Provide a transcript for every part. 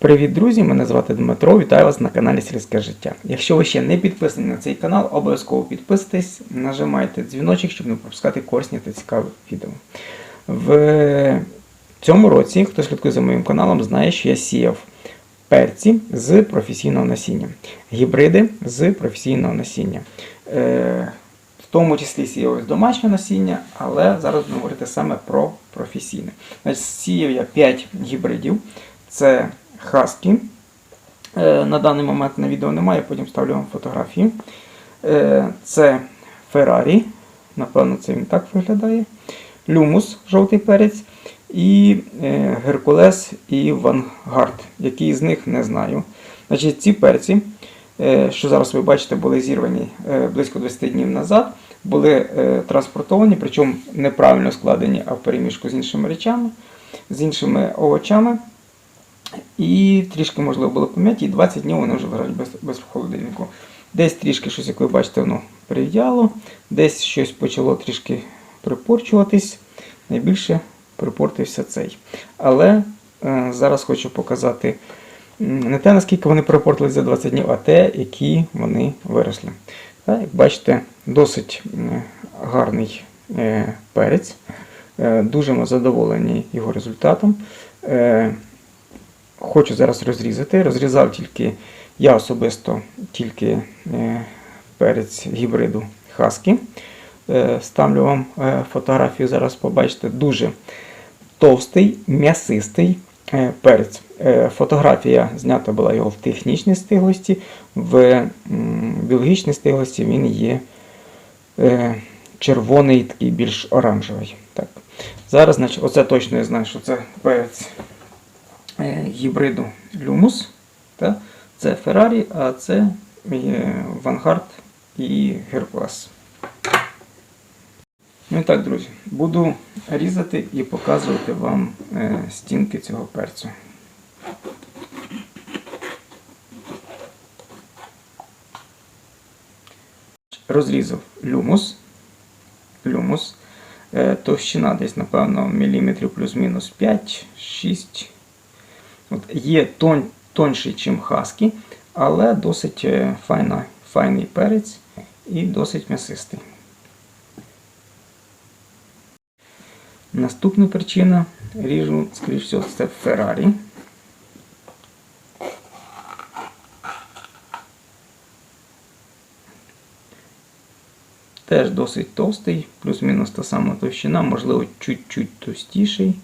Привіт, друзі! Мене звати Дмитро. Вітаю вас на каналі Сільське життя. Якщо ви ще не підписані на цей канал, обов'язково підписуйтесь, нажимайте дзвіночок, щоб не пропускати корисні та цікаві відео. В цьому році, хто слідкує за моїм каналом, знає, що я сіяв перці з професійного насіння, гібриди з професійного насіння. Е, в тому числі сіяв із домашнього насіння, але зараз будемо говорити саме про професійне. Значить, сіяв я 5 гібридів. Це Husky. Е, На даний момент на відео немає, потім ставлю вам фотографії. Е, Це Ferrari. Напевно, це він так виглядає. Люмус, жовтий перець. І е, Геркулес і Vanguard. Який з них не знаю. Значить, ці перці, що зараз ви бачите, були зірвані близько 20 днів назад, були транспортовані, причому неправильно складені, а в переміжку з іншими речами, з іншими овочами. І трішки, можливо, було пом'яті, і 20 днів вони вже лежать без, без холодильнику. Десь трішки щось, як ви бачите, воно прив'яло, десь щось почало трішки припорчуватись. Найбільше припортився цей. Але е, зараз хочу показати не те, наскільки вони припортились за 20 днів, а те, які вони виросли. Так, як бачите, досить гарний е, перець. Е, дуже ми задоволені його результатом. Е, Хочу зараз розрізати. Розрізав тільки я особисто тільки е, перець гібриду Husky. Е, ставлю вам е, фотографію, зараз побачите, дуже товстий, м'ясистий перець. Фотографія знята була його в технічній стиглості, в біологічній стиглості він є червоний, такий більш оранжевий. Так. Зараз, значить, оце точно я знаю, що це перець гібриду Lumus. Та? Це Ferrari, а це е, Vanguard і Hercules. Ну і так, друзі, буду різати і показувати вам е, стінки цього перцю. Розрізав люмус. люмус. Е, Товщина десь, напевно, міліметрів плюс-мінус 5-6. От Є тон, тонший, ніж хаски, але досить е, файна, файний перець і досить м'ясистий. Наступна причина ріжу, скоріш всього, це Феррарі. Теж досить товстий, плюс-мінус та сама товщина, можливо, чуть-чуть товстіший.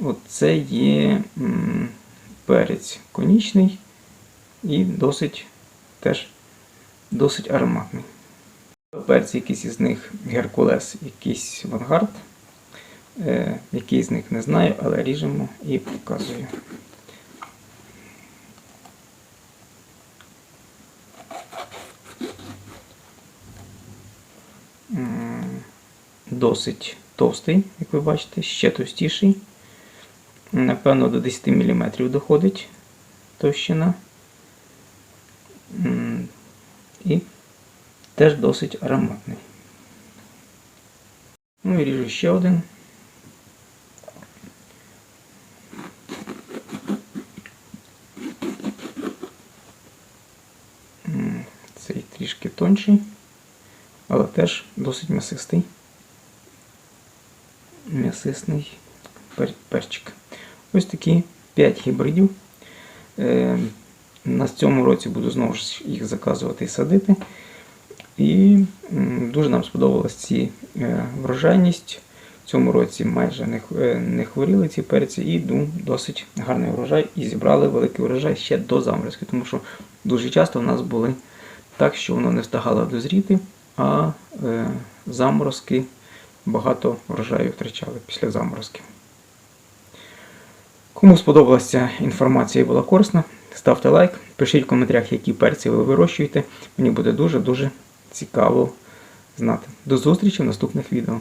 От це є перець конічний і досить теж досить ароматний. Перці якийсь із них Геркулес, якийсь Вангард. Е, який з них не знаю, але ріжемо і показую. Досить товстий, як ви бачите, ще товстіший. Напевно, до 10 мм доходить товщина. І теж досить ароматний. Ну і ріжу ще один. Цей трішки тонший, але теж досить м'ясистий. М'ясисний пер- перчик. Ось такі 5 гібридів. Е, На цьому році буду знову ж їх заказувати і садити. І дуже нам сподобалась ці е, врожайність. В цьому році майже не, е, хворіли ці перці і ну, досить гарний врожай. І зібрали великий врожай ще до заморозки, тому що дуже часто в нас були так, що воно не встигало дозріти, а заморозки багато врожаю втрачали після заморозки. Кому сподобалася ця інформація і була корисна, ставте лайк, пишіть в коментарях, які перці ви вирощуєте. Мені буде дуже-дуже цікаво знати. До зустрічі в наступних відео.